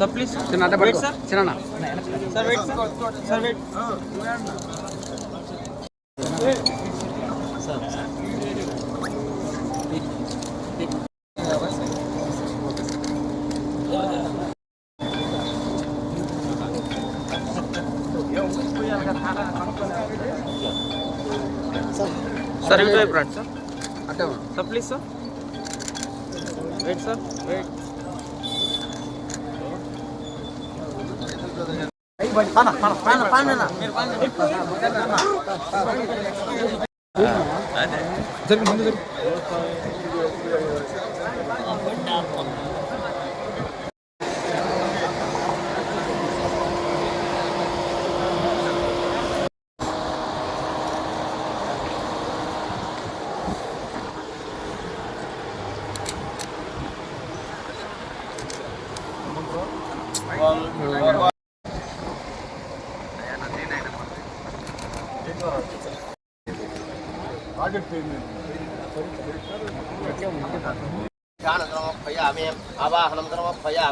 అడ్డపడు sir please చిన్న అడ్డపడు చిన్న sir wait sir wait sir ఇటు వైపు రండి సార్ అడ్డ sir please sir wait sir wait జరిగింది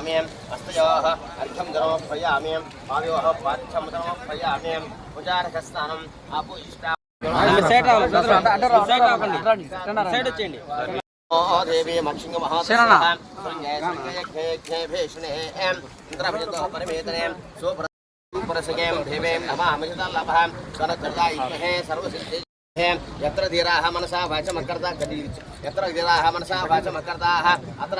द्रमोपयामि हस्तयोः अर्घ्यं द्रमोपयामि पादयोः पाठ्यं द्रमोपयामि उजारकस्नानम् आपूजिष्टा సైడ్ రావాలి అడ్డ అడ్డ రా, సైడ్ అడ్డ రాకండి రా, అడ్డ రా. సైడ్ వచ్చేయండి ఓ దేవి మక్షింగ శరణ. మహాభేషణే ఇంద్రభజతో పరిమేతనే సుప్రసగేం దేవేం నమామిషదల్లభాం సనకర్దాయిమహే సర్వసిద్ధి యత్ర ధీరాः మనసా వాచమకర్తా గదీర్చ యత్ర ధీరాः మనసా వాచమకర్తాः అత్ర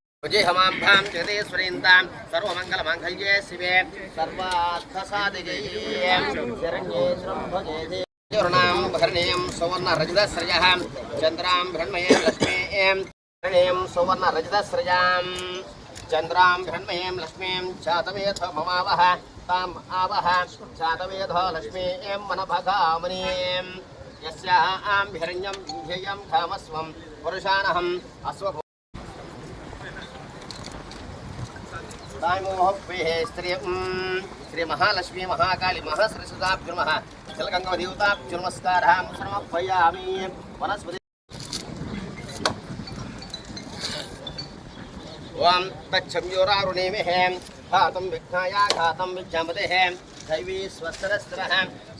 मुझे हमाम धाम जगदे सुरेंदाम सर्वमंगल मंगल्ये शिवे सर्वार्थ साधिके शरण्ये त्र्यंबके देवनाम भरणेयम सुवर्ण रजत श्रयाम चंद्राम ब्रह्मये लक्ष्मीम भरणेयम सुवर्ण रजत श्रयाम चंद्राम ब्रह्मये लक्ष्मीम चातमेथ ममावह ताम आवह चातमेथ लक्ष्मीम मनभगामनीम यस्याम हिरण्यम विधेयम कामस्वम पुरुषानहम अश्वभो दायमोहप्रिये स्त्रिय శ్రీ మహాలక్ష్మీ మహాకాళి మహాసరస్వతాభ్యుర్మ జలగంగవదేవతాభ్యుర్మస్కార సమర్పయామి వనస్పతి ఓం తచ్చమ్యోరారుణేమి హేం ఘాతం విఘ్నాయ ఘాతం విజ్జమతే హేం దైవీ స్వస్తిరస్త్ర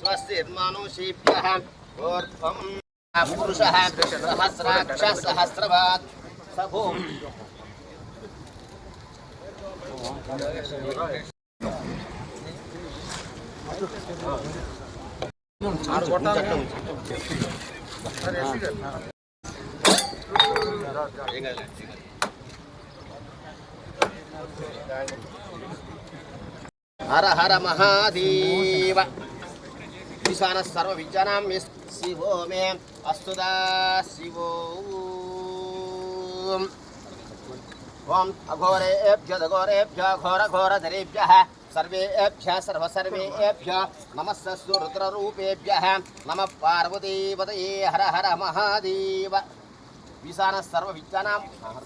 స్వస్తిర్మానుషీభ్య ఊర్ధ్వం పురుష సహస్రాక్ష సహస్రవాత్ సభూం హర హర మహాదేవ ఈశాన సర్వ విద్యానాం శివో మే అస్తుదా శివో ओम अघोरे अघोरेभ्य अघोरेभ्य घोर घोर धरेभ्य सर्वेभ्य सर्वसर्वेभ्य नम सस्वरुद्ररूपेभ्य नम पार्वती वदये हर हर महादेव। विशान सर्वविद्यानां हाँ, हाँ।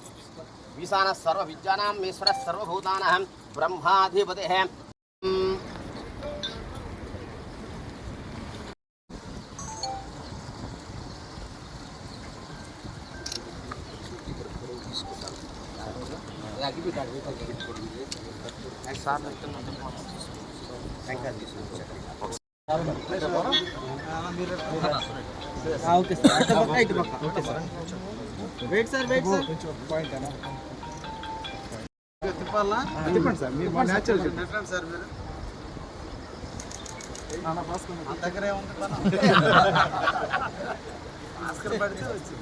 विशान सर्वविद्यानां ईश्वरः सर्वभूतानां, ब्रह्माधिपतिः ఓకే సార్ అటు పక్క ఇటు పక్క okay sir wait sir wait sir తిప్పాలా తిప్పండి సార్ మీరు న్యాచురల్ డిఫరెంట్ సార్ మీరు దగ్గరే ఉంది ఆస్కర్ పడితే వచ్చి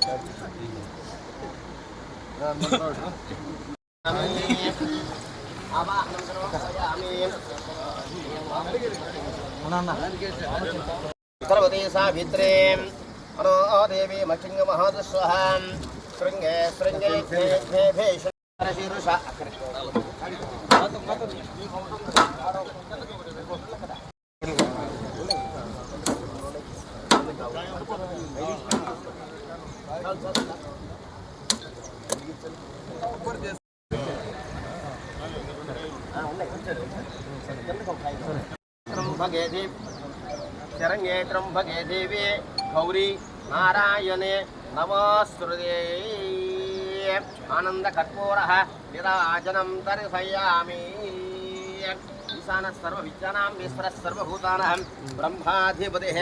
सर्वते सावित्रे अनो देवी मचिंग महादस्वहां शृङ्गे शृङ्गे भे भे भे शीरुषा त्र्यम्बके देवी शरण्ये त्र्यम्बके देवी गौरी नारायणे नमस्कृते आनन्दकर्पूरः निराजनं दर्शयामि ईशानः सर्वविद्यानां ईश्वरः सर्वभूतानां ब्रह्माधिपतिः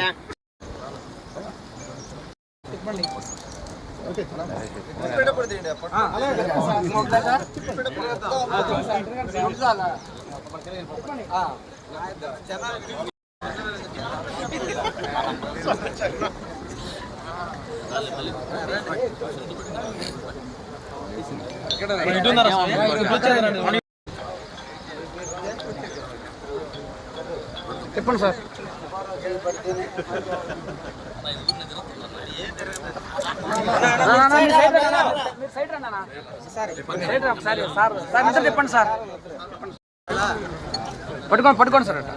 చెప్పండి సార్. మీరు సార్ సార్ చెప్పండి సార్ పట్టుకోండి పట్టుకోండి సార్. అట్లా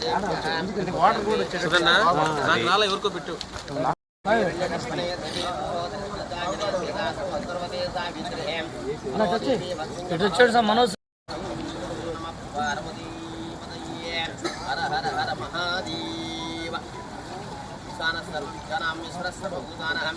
र्पं शिखादशेषं तन्नो हस्तद्वदे शङ्कुतस्मतिः साक्षो नमः ध्यायामि आवाहनं समर्पयामि भगस्नानं समर्पयामि अलङ्करणार्थाय अलङ्करापयामि వాటర్ కూడా వచ్చేటట్టు నాకు నాలా ఎవరికో పెట్టు ఇటు వచ్చాడు సార్ మనోజ్ హర హర హర మహాదేవ ఈశానస్సర్వజనాం విశ్వరస్సర్వభూతానహం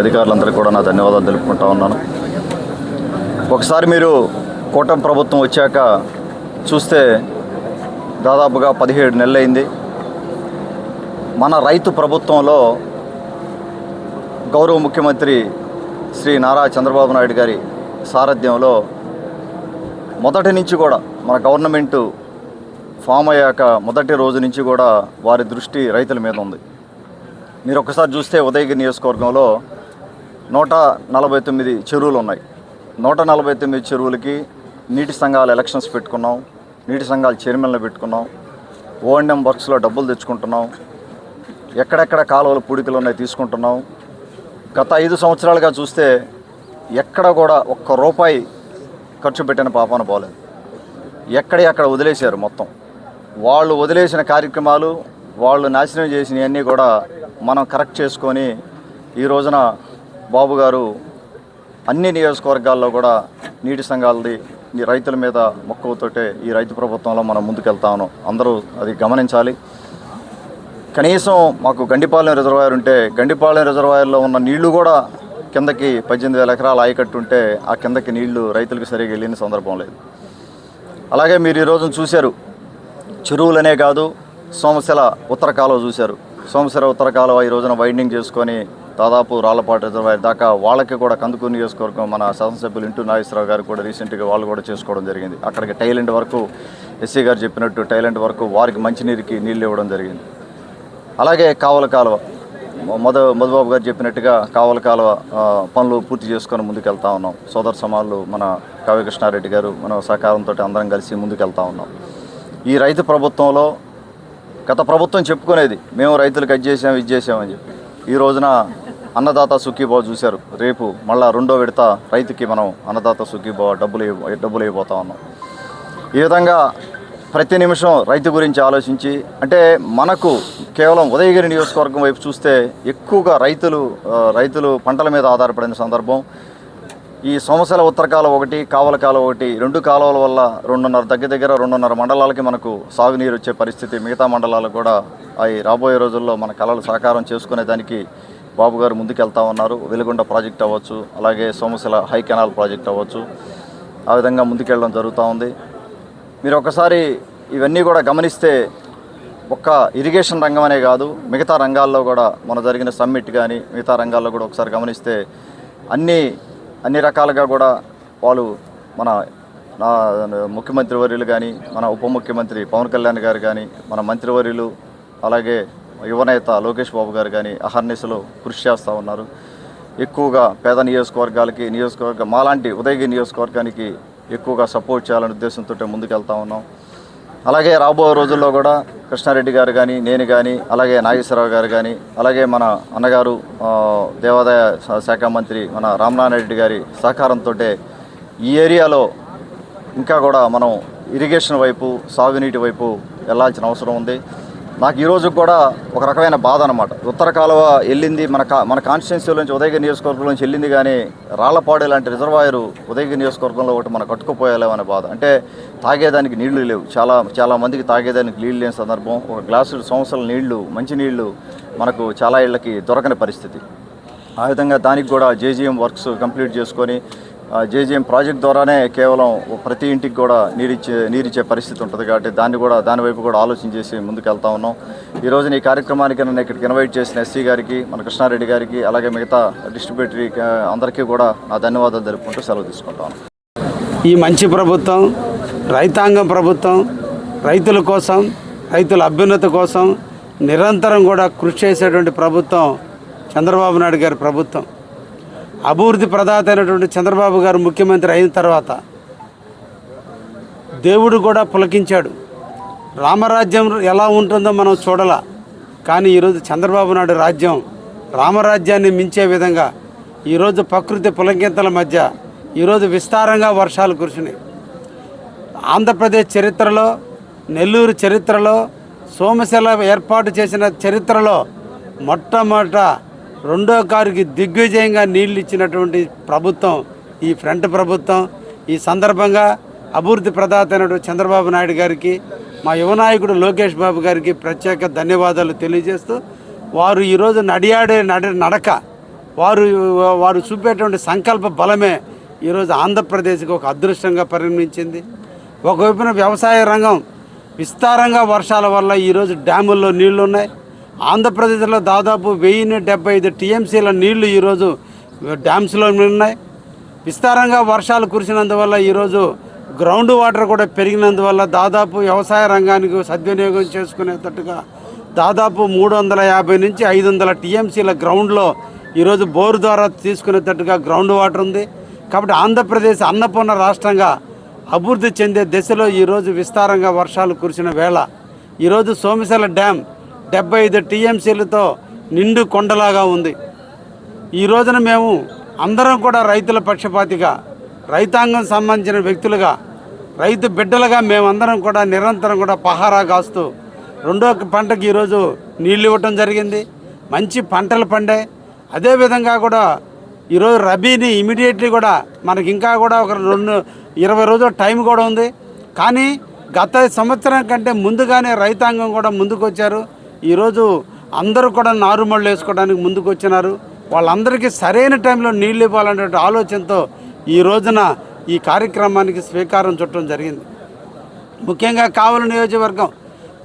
అధికారులందరికీ కూడా నా ధన్యవాదాలు తెలుపుకుంటా ఉన్నాను. ఒకసారి మీరు కూటమి ప్రభుత్వం వచ్చాక చూస్తే దాదాపుగా పదిహేడు నెలలైంది. మన రైతు ప్రభుత్వంలో గౌరవ ముఖ్యమంత్రి శ్రీ నారా చంద్రబాబు నాయుడు గారి సారథ్యంలో మొదటి నుంచి కూడా మన గవర్నమెంటు ఫామ్ అయ్యాక మొదటి రోజు నుంచి కూడా వారి దృష్టి రైతుల మీద ఉంది. మీరు ఒకసారి చూస్తే ఉదయగిరి నియోజకవర్గంలో నూట నలభై తొమ్మిది చెరువులు ఉన్నాయి. నూట నలభై తొమ్మిది చెరువులకి నీటి సంఘాల ఎలక్షన్స్ పెట్టుకున్నాం. నీటి సంఘాల చైర్మన్లు పెట్టుకున్నాం. ఓఎన్ఎం వర్క్స్లో డబ్బులు తెచ్చుకుంటున్నాం. ఎక్కడెక్కడ కాలువలు పూడికలు ఉన్నాయి తీసుకుంటున్నాం. గత ఐదు సంవత్సరాలుగా చూస్తే ఎక్కడ కూడా ఒక్క రూపాయి ఖర్చు పెట్టిన పాపాన పోలేదు. ఎక్కడి అక్కడ వదిలేశారు మొత్తం. వాళ్ళు వదిలేసిన కార్యక్రమాలు వాళ్ళు నాశనం చేసినవన్నీ కూడా మనం కరెక్ట్ చేసుకొని ఈ రోజున బాబు గారు అన్ని నియోజకవర్గాల్లో కూడా నీటి సంఘాలది ఈ రైతుల మీద మొక్కువతోటే ఈ రైతు ప్రభుత్వంలో మనం ముందుకెళ్తాను అందరూ అది గమనించాలి. కనీసం మాకు గండిపాలెం రిజర్వాయర్ ఉంటే గండిపాలెం రిజర్వాయర్లో ఉన్న నీళ్ళు కూడా కిందకి పద్దెనిమిది వేల ఎకరాలు ఆయకట్టు ఉంటే ఆ కిందకి నీళ్ళు రైతులకు సరిగా వెళ్ళిన సందర్భం లేదు. అలాగే మీరు ఈరోజు చూశారు. చెరువులనే కాదు సోమశిల ఉత్తర కాలువ చూశారు. సోమశిల ఉత్తర కాలువ ఈ రోజున వైండింగ్ చేసుకొని దాదాపు రాళ్ళపాటు రిజర్వాయర్ దాకా వాళ్ళకి కూడా కందుకూరు నియోజకవర్గం మన శాసనసభ్యులు ఇంటూ నాగేశ్వరరావు గారు కూడా రీసెంట్గా వాళ్ళు కూడా చేసుకోవడం జరిగింది. అక్కడికి టైలెంట్ వరకు ఎస్సీ గారు చెప్పినట్టు టైలెంట్ వరకు వారికి మంచినీరుకి నీళ్ళు ఇవ్వడం జరిగింది. అలాగే కావల కాలువ మధు మధుబాబు గారు చెప్పినట్టుగా కావల కాలువ పనులు పూర్తి చేసుకొని ముందుకెళ్తా ఉన్నాం. సోదర సమాలు మన కవికృష్ణారెడ్డి గారు మన సహకారంతో అందరం కలిసి ముందుకెళ్తా ఉన్నాం. ఈ రైతు ప్రభుత్వంలో గత ప్రభుత్వం చెప్పుకునేది మేము రైతులకు అది చేసాం ఇది చేసామని చెప్పి. ఈ రోజున అన్నదాత సుఖీభావ చూశారు. రేపు మళ్ళా రెండో విడత రైతుకి మనం అన్నదాత సుఖీభావ డబ్బులు డబ్బులు అయిపోతా ఉన్నాం. ఈ విధంగా ప్రతి నిమిషం రైతు గురించి ఆలోచించి అంటే మనకు కేవలం ఉదయగిరి నియోజకవర్గం వైపు చూస్తే ఎక్కువగా రైతులు రైతులు పంటల మీద ఆధారపడిన సందర్భం. ఈ సోమశల ఉత్తర కాలువ ఒకటి కావల కాలువ ఒకటి రెండు కాలువల వల్ల రెండున్నర దగ్గర దగ్గర రెండున్నర మండలాలకి మనకు సాగునీరు వచ్చే పరిస్థితి మిగతా మండలాలకు కూడా అవి రాబోయే రోజుల్లో మన కళలు సాకారం చేసుకునే దానికి బాబు గారు ముందుకెళ్తా ఉన్నారు. వెలుగొండ ప్రాజెక్ట్ అవ్వచ్చు అలాగే సోమశిల హై కెనాల్ ప్రాజెక్ట్ అవ్వచ్చు. ఆ విధంగా ముందుకెళ్ళడం జరుగుతూ ఉంది. మీరు ఒకసారి ఇవన్నీ కూడా గమనిస్తే ఒక్క ఇరిగేషన్ రంగం అనే కాదు మిగతా రంగాల్లో కూడా మన జరిగిన సమ్మిట్ కానీ మిగతా రంగాల్లో కూడా ఒకసారి గమనిస్తే అన్ని అన్ని రకాలుగా కూడా వాళ్ళు మన నా ముఖ్యమంత్రి వర్యులు కానీ మన ఉప ముఖ్యమంత్రి పవన్ కళ్యాణ్ గారు కానీ మన మంత్రివర్యులు అలాగే యువనేత లోకేష్ బాబు గారు కానీ అహర్నిశలు కృషి చేస్తూ ఉన్నారు. ఎక్కువగా పేద నియోజకవర్గాలకి నియోజకవర్గ మాలాంటి ఉదయగిరి నియోజకవర్గానికి ఎక్కువగా సపోర్ట్ చేయాలనే ఉద్దేశంతో ముందుకెళ్తా ఉన్నాం. అలాగే రాబోయే రోజుల్లో కూడా కృష్ణారెడ్డి గారు కానీ నేను కానీ అలాగే నాగేశ్వరరావు గారు కానీ అలాగే మన అన్నగారు దేవాదాయ శా- శాఖ మంత్రి మన రామనారాయణ గారి సహకారంతో ఈ ఏరియాలో ఇంకా కూడా మనం ఇరిగేషన్ వైపు సాగునీటి వైపు వెళ్ళాల్సిన అవసరం ఉంది. నాకు ఈరోజు కూడా ఒక రకమైన బాధ అనమాట ఉత్తర కాలువ వెళ్ళింది మన కా మన కాన్స్టిట్యున్సీ నుంచి ఉదయగిరి నియోజకవర్గం నుంచి వెళ్ళింది కానీ రాళ్ళపాడు లాంటి రిజర్వాయరు ఉదయగిరి నియోజకవర్గంలో ఒకటి మనం కట్టుకుపోయాలేమనే బాధ. అంటే తాగేదానికి నీళ్ళు లేవు. చాలా చాలా మందికి తాగేదానికి నీళ్ళు లేని సందర్భం. ఒక గ్లాసు సంవత్సరాల నీళ్ళు మంచి నీళ్ళు మనకు చాలా ఇళ్ళకి దొరకని పరిస్థితి. ఆ విధంగా దానికి కూడా జేజీఎం వర్క్స్ కంప్లీట్ చేసుకొని జేజీఎం ప్రాజెక్ట్ ద్వారానే కేవలం ప్రతి ఇంటికి కూడా నీరిచ్చే నీరిచ్చే పరిస్థితి ఉంటుంది కాబట్టి దాన్ని కూడా దాని వైపు కూడా ఆలోచన చేసి ముందుకు వెళ్తా ఉన్నాం. ఈ రోజున ఈ కార్యక్రమానికి నన్ను ఇక్కడికి ఇన్వైట్ చేసిన ఎస్సీ గారికి మన కృష్ణారెడ్డి గారికి అలాగే మిగతా డిస్ట్రిబ్యూటరీ అందరికీ కూడా నా ధన్యవాదాలు జరుపుకుంటూ సెలవు తీసుకుంటాను ఈ మంచి ప్రభుత్వం రైతాంగం ప్రభుత్వం రైతుల కోసం రైతుల అభ్యున్నత కోసం నిరంతరం కూడా కృషి చేసేటువంటి ప్రభుత్వం చంద్రబాబు నాయుడు గారి ప్రభుత్వం. అభివృద్ధి ప్రదాత అయినటువంటి చంద్రబాబు గారు ముఖ్యమంత్రి అయిన తర్వాత దేవుడు కూడా పులకించాడు. రామరాజ్యం ఎలా ఉంటుందో మనం చూడాల. కానీ ఈరోజు చంద్రబాబు నాయుడు రాజ్యం రామరాజ్యాన్ని మించే విధంగా ఈరోజు ప్రకృతి పులకింతల మధ్య ఈరోజు విస్తారంగా వర్షాలు కురిసినాయి. ఆంధ్రప్రదేశ్ చరిత్రలో నెల్లూరు చరిత్రలో సోమశిల ఏర్పాటు చేసిన చరిత్రలో మొట్టమొదట రెండో కారుకి దిగ్విజయంగా నీళ్ళు ఇచ్చినటువంటి ప్రభుత్వం ఈ ఫ్రంట్ ప్రభుత్వం ఈ సందర్భంగా అభివృద్ధి ప్రదాత అయినటువంటి చంద్రబాబు నాయుడు గారికి మా యువ నాయకుడు లోకేష్ బాబు గారికి ప్రత్యేక ధన్యవాదాలు తెలియజేస్తూ వారు ఈరోజు నడియాడే నడి నడక వారు వారు చూపేటువంటి సంకల్ప బలమే ఈరోజు ఆంధ్రప్రదేశ్కి ఒక అదృష్టంగా పరిగణించింది ఒకవైపున వ్యవసాయ రంగం విస్తారంగా వర్షాల వల్ల ఈరోజు డ్యాముల్లో నీళ్ళు ఉన్నాయి ఆంధ్రప్రదేశ్లో దాదాపు వెయ్యి డెబ్బై ఐదు టీఎంసీల నీళ్ళు ఈరోజు డ్యామ్స్లో ఉన్నాయి విస్తారంగా వర్షాలు కురిసినందువల్ల ఈరోజు గ్రౌండ్ వాటర్ కూడా పెరిగినందువల్ల దాదాపు వ్యవసాయ రంగానికి సద్వినియోగం చేసుకునేటట్టుగా దాదాపు మూడు వందల యాభై నుంచి ఐదు వందల టీఎంసీల గ్రౌండ్లో ఈరోజు బోరు ద్వారా తీసుకునేటట్టుగా గ్రౌండ్ వాటర్ ఉంది. కాబట్టి ఆంధ్రప్రదేశ్ అన్నపూర్ణ రాష్ట్రంగా అభివృద్ధి చెందే దశలో ఈరోజు విస్తారంగా వర్షాలు కురిసిన వేళ ఈరోజు సోమిశల డ్యామ్ డెబ్బై ఐదు టీఎంసీలతో నిండు కొండలాగా ఉంది. ఈ రోజున మేము అందరం కూడా రైతుల పక్షపాతిగా రైతాంగం సంబంధించిన వ్యక్తులుగా రైతు బిడ్డలుగా మేమందరం కూడా నిరంతరం కూడా పహారా కాస్తూ రెండో పంటకి ఈరోజు నీళ్ళు ఇవ్వటం జరిగింది. మంచి పంటలు పండే అదేవిధంగా కూడా ఈరోజు రబీని ఇమీడియట్లీ కూడా మనకి ఇంకా కూడా ఒక రెండు ఇరవై రోజుల టైం కూడా ఉంది. కానీ గత సంవత్సరం కంటే ముందుగానే రైతాంగం కూడా ముందుకు వచ్చారు ఈరోజు అందరూ కూడా నారుమళ్ళు వేసుకోవడానికి ముందుకు వచ్చినారు వాళ్ళందరికీ సరైన టైంలో నీళ్ళు ఇవ్వాలనేటువంటి ఆలోచనతో ఈ రోజున ఈ కార్యక్రమానికి స్వీకారం చుట్టడం జరిగింది. ముఖ్యంగా కావలి నియోజకవర్గం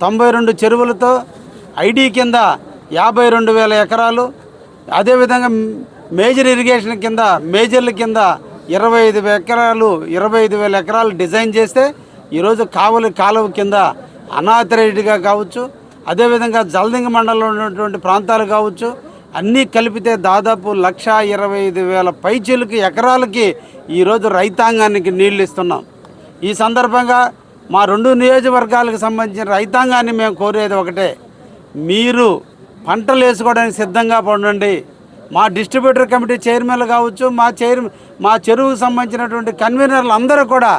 తొంభై రెండు చెరువులతో ఐడి కింద యాభై రెండు వేల ఎకరాలు అదేవిధంగా మేజర్ ఇరిగేషన్ కింద మేజర్ల కింద ఇరవై ఐదు ఎకరాలు ఇరవై ఐదు వేల ఎకరాలు డిజైన్ చేస్తే ఈరోజు కావలి కాలువ కింద అనాథరైడ్గా కావచ్చు అదేవిధంగా జలదింగ మండలంలో ఉన్నటువంటి ప్రాంతాలు కావచ్చు అన్నీ కలిపితే దాదాపు లక్ష ఇరవై ఐదు వేల పైచీలకి ఎకరాలకి ఈరోజు రైతాంగానికి నీళ్ళు ఇస్తున్నాం. ఈ సందర్భంగా మా రెండు నియోజకవర్గాలకు సంబంధించిన రైతాంగాన్ని మేము కోరేది ఒకటే మీరు పంటలు వేసుకోవడానికి సిద్ధంగా ఉండండి. మా డిస్ట్రిబ్యూటర్ కమిటీ చైర్మన్లు కావచ్చు మా చైర్ మా చెరువుకు సంబంధించినటువంటి కన్వీనర్లు అందరూ కూడా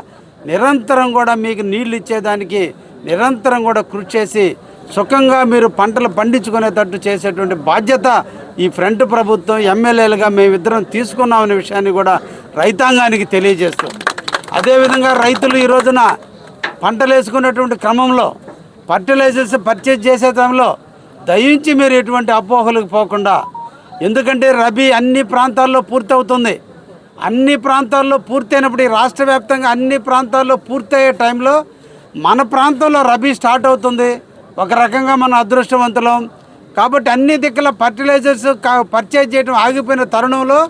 నిరంతరం కూడా మీకు నీళ్ళు ఇచ్చేదానికి నిరంతరం కూడా కృషి చేసి సుఖంగా మీరు పంటలు పండించుకునేటట్టు చేసేటువంటి బాధ్యత ఈ ఫ్రంట్ ప్రభుత్వం ఎమ్మెల్యేలుగా మేమిద్దరం తీసుకున్నామనే విషయాన్ని కూడా రైతాంగానికి తెలియజేస్తూ. అదేవిధంగా రైతులు ఈ రోజున పంటలు వేసుకునేటువంటి క్రమంలో ఫర్టిలైజర్స్ పర్చేజ్ చేసే టైంలో దయించి మీరు ఎటువంటి అపోహలకు పోకుండా ఎందుకంటే రబీ అన్ని ప్రాంతాల్లో పూర్తవుతుంది. అన్ని ప్రాంతాల్లో పూర్తయినప్పుడు ఈ రాష్ట్ర వ్యాప్తంగా అన్ని ప్రాంతాల్లో పూర్తయ్యే టైంలో మన ప్రాంతంలో రబీ స్టార్ట్ అవుతుంది. ఒక రకంగా మన అదృష్టవంతులం. కాబట్టి అన్ని దిక్కుల ఫర్టిలైజర్స్ పర్చేజ్ చేయడం ఆగిపోయిన తరుణంలో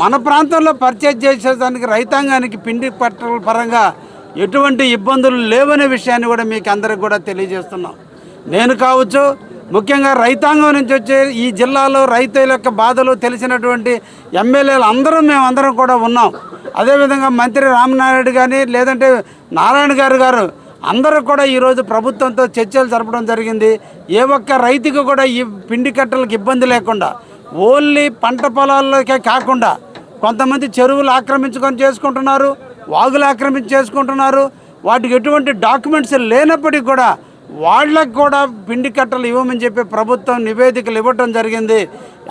మన ప్రాంతంలో పర్చేజ్ చేసేదానికి రైతాంగానికి పిండి పట్టల పరంగా ఎటువంటి ఇబ్బందులు లేవనే విషయాన్ని కూడా మీకు అందరికి కూడా తెలియజేస్తున్నాం. నేను కావచ్చు ముఖ్యంగా రైతాంగం నుంచి వచ్చే ఈ జిల్లాలో రైతుల యొక్క బాధలు తెలిసినటువంటి ఎమ్మెల్యేలు అందరం మేము అందరం కూడా ఉన్నాం. అదేవిధంగా మంత్రి రామనాయుడు కానీ లేదంటే నారాయణ గారు గారు అందరూ కూడా ఈరోజు ప్రభుత్వంతో చర్చలు జరపడం జరిగింది. ఏ ఒక్క రైతుకు కూడా ఈ పిండి కట్టలకు ఇబ్బంది లేకుండా ఓన్లీ పంట పొలాల్లోకే కాకుండా కొంతమంది చెరువులు ఆక్రమించుకొని చేసుకుంటున్నారు వాగులు ఆక్రమించి చేసుకుంటున్నారు. వాటికి ఎటువంటి డాక్యుమెంట్స్ లేనప్పటికీ కూడా వాళ్ళకు కూడా పిండి కట్టలు ఇవ్వమని చెప్పి ప్రభుత్వం నివేదికలు ఇవ్వటం జరిగింది.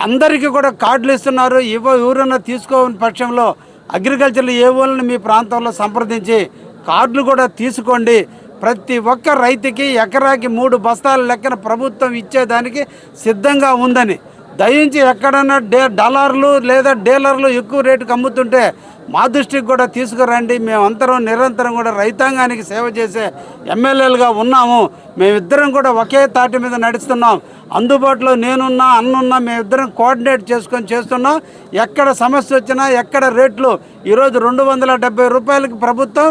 అందరికీ కూడా కార్డులు ఇస్తున్నారు. ఇవ్వ ఎవరన్నా తీసుకోని పక్షంలో అగ్రికల్చర్లు ఏ వాళ్ళని మీ ప్రాంతంలో సంప్రదించి కార్డులు కూడా తీసుకోండి. ప్రతి ఒక్క రైతుకి ఎకరాకి మూడు బస్తాల లెక్కన ప్రభుత్వం ఇచ్చేదానికి సిద్ధంగా ఉందని. దయించి ఎక్కడన్నా డే డాలర్లు లేదా డీలర్లు ఎక్కువ రేటుకి అమ్ముతుంటే మా దృష్టికి కూడా తీసుకురండి. మేమందరం నిరంతరం కూడా రైతాంగానికి సేవ చేసే ఎమ్మెల్యేలుగా ఉన్నాము. మేమిద్దరం కూడా ఒకే తాటి మీద నడుస్తున్నాం. అందుబాటులో నేనున్నా అన్నున్నా మేమిద్దరం కోఆర్డినేట్ చేసుకొని చేస్తున్నాం. ఎక్కడ సమస్య వచ్చినా ఎక్కడ రేట్లు ఈరోజు రెండు వందల డెబ్బై రూపాయలకి ప్రభుత్వం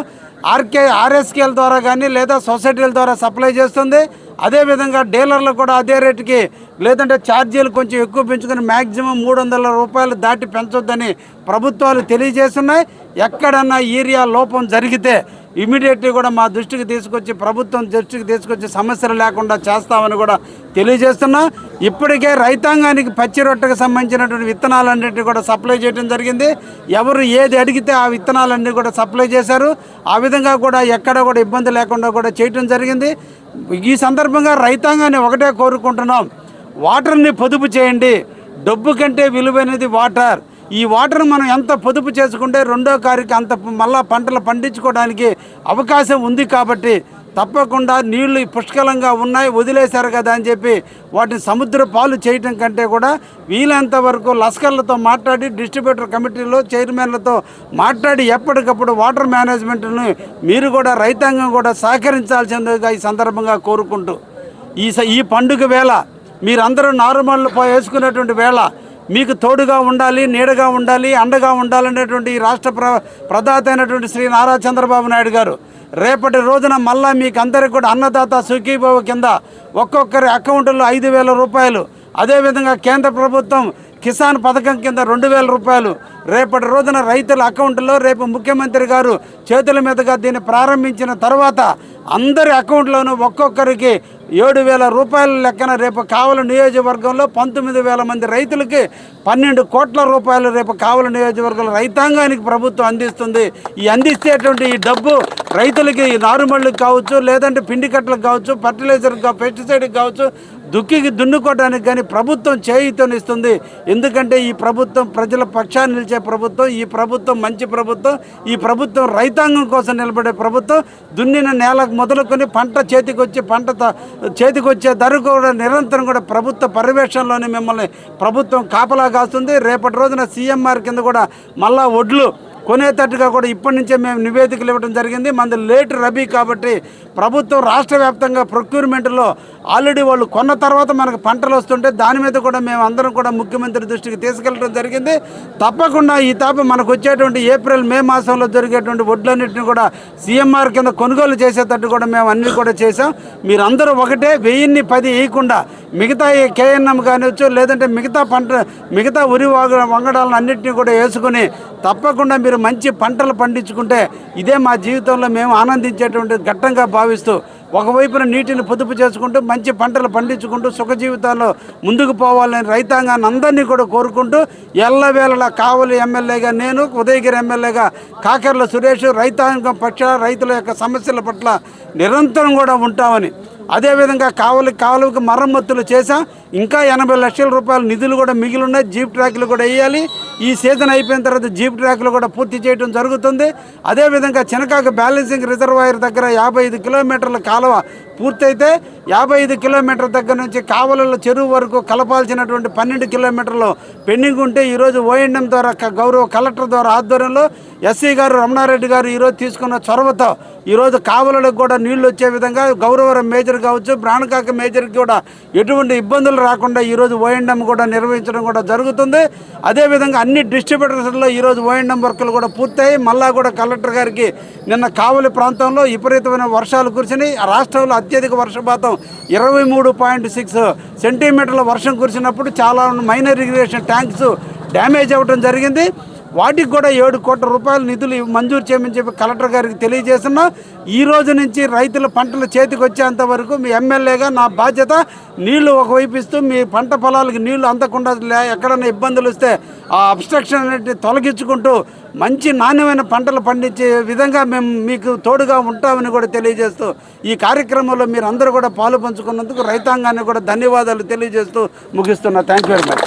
ఆర్కే ఆర్ఎస్కేల ద్వారా కానీ లేదా సొసైటీల ద్వారా సప్లై చేస్తుంది. అదేవిధంగా డీలర్లు కూడా అదే రేటుకి లేదంటే ఛార్జీలు కొంచెం ఎక్కువ పెంచుకొని మ్యాక్సిమం మూడు వందల రూపాయలు దాటి పెంచొద్దని ప్రభుత్వాలు తెలియజేస్తున్నాయి. ఎక్కడన్నా ఏరియా లోపం జరిగితే ఇమీడియట్లీ కూడా మా దృష్టికి తీసుకొచ్చి ప్రభుత్వం దృష్టికి తీసుకొచ్చి సమస్యలు లేకుండా చేస్తామని కూడా తెలియజేస్తున్నాం. ఇప్పటికే రైతాంగానికి పచ్చి రొట్టెకు సంబంధించినటువంటి విత్తనాలన్నింటినీ కూడా సప్లై చేయడం జరిగింది. ఎవరు ఏది అడిగితే ఆ విత్తనాలన్నీ కూడా సప్లై చేశారు. ఆ విధంగా కూడా ఎక్కడ కూడా ఇబ్బంది లేకుండా కూడా చేయటం జరిగింది. ఈ సందర్భంగా రైతాంగాన్ని ఒకటే కోరుకుంటున్నాం. వాటర్ని పొదుపు చేయండి. డబ్బు కంటే విలువైనది వాటర్. ఈ వాటర్ మనం ఎంత పొదుపు చేసుకుంటే రెండో కారికి అంత మళ్ళా పంటలు పండించుకోవడానికి అవకాశం ఉంది కాబట్టి తప్పకుండా నీళ్ళు పుష్కలంగా ఉన్నాయి వదిలేశారు కదా అని చెప్పి వాటిని సముద్ర పాలు చేయటం కంటే కూడా వీలైనంత వరకు లస్కర్లతో మాట్లాడి డిస్ట్రిబ్యూటర్ కమిటీలో చైర్మన్లతో మాట్లాడి ఎప్పటికప్పుడు వాటర్ మేనేజ్మెంట్ని మీరు కూడా రైతాంగం కూడా సహకరించాల్సిందిగా ఈ సందర్భంగా కోరుకుంటూ ఈ స- ఈ పండుగ వేళ మీరందరూ నారుమల్లు పో- వేసుకునేటువంటి వేళ మీకు తోడుగా ఉండాలి నీడగా ఉండాలి అండగా ఉండాలనేటువంటి రాష్ట్ర ప్ర ప్రదాత అయినటువంటి శ్రీ నారా చంద్రబాబు నాయుడు గారు రేపటి రోజున మళ్ళా మీకు అందరికి కూడా అన్నదాత సుఖీభావ కింద ఒక్కొక్కరి అకౌంట్లో ఐదు వేల రూపాయలు అదేవిధంగా కేంద్ర ప్రభుత్వం కిసాన్ పథకం కింద రెండు వేల రూపాయలు రేపటి రోజున రైతుల అకౌంట్లో రేపు ముఖ్యమంత్రి గారు చేతుల మీదుగా దీన్ని ప్రారంభించిన తర్వాత అందరి అకౌంట్లోనూ ఒక్కొక్కరికి ఏడు వేల రూపాయల లెక్కన రేపు కావలి నియోజకవర్గంలో పంతొమ్మిది వేల మంది రైతులకి పన్నెండు కోట్ల రూపాయలు రేపు కావలి నియోజకవర్గం రైతాంగానికి ప్రభుత్వం అందిస్తుంది. ఈ అందిస్తేటువంటి ఈ డబ్బు రైతులకి నారుమళ్ళకి కావచ్చు లేదంటే పిండి కట్టలకు కావచ్చు ఫర్టిలైజర్ పెస్టిసైడ్కి కావచ్చు దుక్కికి దున్నుకోవడానికి కానీ ప్రభుత్వం చేయుతనిస్తుంది ఎందుకంటే ఈ ప్రభుత్వం ప్రజల పక్షాన్ని నిలిచే ప్రభుత్వం ఈ ప్రభుత్వం మంచి ప్రభుత్వం ఈ ప్రభుత్వం రైతాంగం కోసం నిలబడే ప్రభుత్వం దున్నిన నేలకు మొదలుకొని పంట చేతికొచ్చి పంట త- ధర కూడా నిరంతరం కూడా ప్రభుత్వ పర్యవేక్షణలోనే మిమ్మల్ని ప్రభుత్వం కాపలా కాస్తుంది. రేపటి రోజున సీఎంఆర్ కింద కూడా మళ్ళా ఒడ్లు కొనేటట్టుగా కూడా ఇప్పటి నుంచే మేము నివేదికలు ఇవ్వడం జరిగింది. మంది లేట్ రబీ కాబట్టి ప్రభుత్వం రాష్ట్ర వ్యాప్తంగా ప్రొక్యూర్మెంట్లో ఆల్రెడీ వాళ్ళు కొన్న తర్వాత మనకు పంటలు వస్తుంటే దాని మీద కూడా మేము అందరం కూడా ముఖ్యమంత్రి దృష్టికి తీసుకెళ్ళడం జరిగింది. తప్పకుండా ఈ తాప మనకు వచ్చేటువంటి ఏప్రిల్ మే మాసంలో జరిగేటువంటి వడ్లన్నింటిని కూడా సీఎంఆర్ కింద కొనుగోలు చేసేటట్టు కూడా మేము అన్ని కూడా చేసాం మీరందరూ ఒకటే వెయ్యిన్ని పది వేయకుండా మిగతా ఈ కేఎన్ఎం కానివచ్చు లేదంటే మిగతా పంట మిగతా ఉరి వాగ వంగడాలను అన్నింటినీ కూడా వేసుకుని తప్పకుండా మీరు మంచి పంటలు పండించుకుంటే ఇదే మా జీవితంలో మేము ఆనందించేటువంటి ఘట్టంగా భావిస్తూ భావిస్తూ ఒకవైపున నీటిని పొదుపు చేసుకుంటూ మంచి పంటలు పండించుకుంటూ సుఖ జీవితాల్లో ముందుకు పోవాలని రైతాంగాన్ని అందరినీ కూడా కోరుకుంటూ ఎల్లవేళలా కావలి ఎమ్మెల్యేగా నేను ఉదయగిరి ఎమ్మెల్యేగా కాకర్ల సురేష్ రైతాంగం పక్ష రైతుల యొక్క సమస్యల పట్ల నిరంతరం కూడా ఉంటామని. అదేవిధంగా కావలి కాలువకి మరమ్మతులు చేశాం. ఇంకా ఎనభై లక్షల రూపాయల నిధులు కూడా మిగిలి ఉన్నాయి జీప్ ట్రాక్లు కూడా వేయాలి. ఈ సీజన్ అయిపోయిన తర్వాత జీప్ ట్రాక్లు కూడా పూర్తి చేయడం జరుగుతుంది. అదేవిధంగా చినకాక బ్యాలెన్సింగ్ రిజర్వాయర్ దగ్గర యాభై ఐదు కిలోమీటర్ల కాలువ పూర్తయితే యాభై ఐదు కిలోమీటర్ల దగ్గర నుంచి కావలలో చెరువు వరకు కలపాల్సినటువంటి పన్నెండు కిలోమీటర్లు పెండింగ్ ఉంటే ఈరోజు ఓఎండం ద్వారా గౌరవ కలెక్టర్ ద్వారా ఆధ్వర్యంలో ఎస్సీ గారు రమణారెడ్డి గారు ఈరోజు తీసుకున్న చొరవతో ఈరోజు కావలకు కూడా నీళ్ళు వచ్చే విధంగా గౌరవరం మేజర్ కావచ్చు ప్రాణకాక మేజర్కి కూడా ఎటువంటి ఇబ్బందులు రాకుండా ఈరోజు ఓఎండం కూడా నిర్వహించడం కూడా జరుగుతుంది. అదేవిధంగా అన్ని డిస్ట్రిబ్యూటర్స్లో ఈరోజు ఓఎండం వర్కులు కూడా పూర్తయి మళ్ళా కూడా కలెక్టర్ గారికి నిన్న కావలి ప్రాంతంలో విపరీతమైన వర్షాలు కురిసినాయి. రాష్ట్రంలో అత్యధిక వర్షపాతం ఇరవై మూడు పాయింట్ సిక్స్ సెంటీమీటర్ల వర్షం కురిసినప్పుడు చాలా మైనర్ ఇరిగేషన్ ట్యాంక్స్ డ్యామేజ్ అవ్వడం జరిగింది. వాటికి కూడా ఏడు కోట్ల రూపాయలు నిధులు మంజూరు చేయమని చెప్పి కలెక్టర్ గారికి తెలియజేస్తున్నాం. ఈ రోజు నుంచి రైతుల పంటలు చేతికి వచ్చేంత వరకు మీ ఎమ్మెల్యేగా నా బాధ్యత నీళ్ళు ఒకవైపు ఇస్తూ మీ పంట పొలాలకు నీళ్ళు అందకుండా లే- ఎక్కడైనా ఇబ్బందులు వస్తే ఆ అబ్స్ట్రక్షన్ అనేది తొలగించుకుంటూ మంచి నాణ్యమైన పంటలు పండించే విధంగా మేము మీకు తోడుగా ఉంటామని కూడా తెలియజేస్తూ ఈ కార్యక్రమంలో మీరు అందరూ కూడా పాలు పంచుకున్నందుకు రైతాంగాన్ని కూడా ధన్యవాదాలు తెలియజేస్తూ ముగిస్తున్నా. Thank you very much